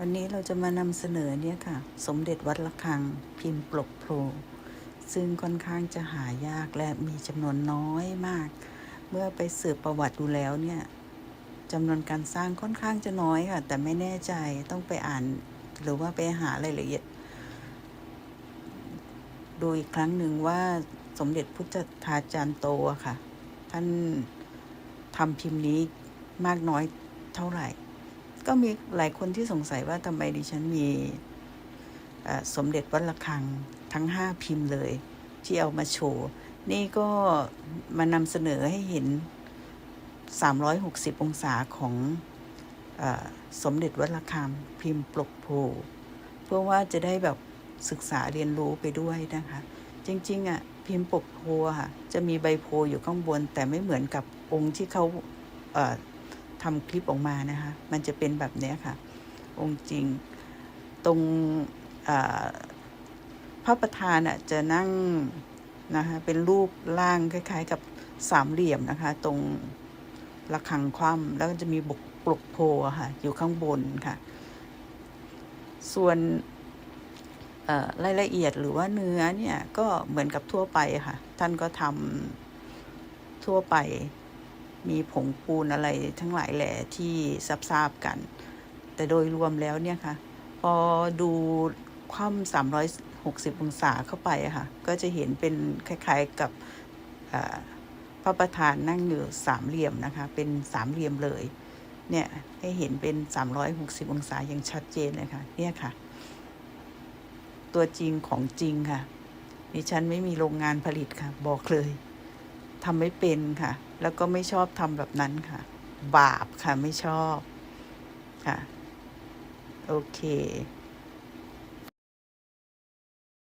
วันนี้เราจะมานำเสนอเนี่ยค่ะ สมเด็จวัดระฆังพิมพ์ปลกโพลซึ่งค่อนข้างจะหายากและมีจำนวนน้อยมาก เมื่อไปสืบประวัติดูแล้วเนี่ยจำนวนการสร้างค่อนข้างจะน้อยค่ะ แต่ไม่แน่ใจต้องไปอ่าน หรือว่าไปหารายละเอียดดูอีกครั้งหนึ่งว่าสมเด็จพุทธทาจารย์โตค่ะ ท่านทำพิมพ์นี้มากน้อยเท่าไหร่ ก็มีหลายคนที่สงสัยว่าทำไมดิฉันมีสมเด็จวัดระฆังทั้งห้าพิมพ์เลย ที่เอามาโชว์ นี่ก็มานำเสนอให้เห็น 360 องศาของอสมเด็จวัดระฆังพิมพ์ปลกโพเพื่อว่าจะได้แบบศึกษาเรียนรู้ไปด้วยนะคะ จริงๆอะพิมพ์ปกโพค่ะจะมีใบโพอยู่ข้างบน แต่ไม่เหมือนกับองค์ที่เขาเอ่อ ทำคลิปออกมานะคะ มันจะเป็นแบบนี้ค่ะ องค์จริง ตรงพระประธานอะจะนั่งนะคะเป็นรูปร่างคล้าย ๆ กับสามเหลี่ยมนะคะ ตรงระฆังคว่ำแล้วก็จะมีบกปลกโพค่ะอยู่ข้างบนค่ะ ส่วนรายละเอียดหรือว่าเนื้อเนี่ย ก็เหมือนกับทั่วไปค่ะ ท่านก็ทำทั่วไป มีผงปูนอะไรทั้งหลายแหล่ที่ทราบกัน แต่โดยรวมแล้วเนี่ยค่ะ พอดูคว่ำ360 องศาเข้าไปอะค่ะ ก็จะเห็นเป็นคล้ายๆกับพระประธานนั่งอยู่สามเหลี่ยมนะคะ เป็นสามเหลี่ยมเลย เนี่ยให้เห็นเป็น 360 องศาอย่างชัดเจนเลยค่ะ เนี่ยค่ะ ตัวจริงของจริงค่ะดิฉันไม่มีโรงงานผลิตค่ะ บอกเลย ทำไม่เป็นค่ะ แล้วก็ไม่ชอบทำแบบนั้นค่ะ บาปค่ะไม่ชอบค่ะ โอเค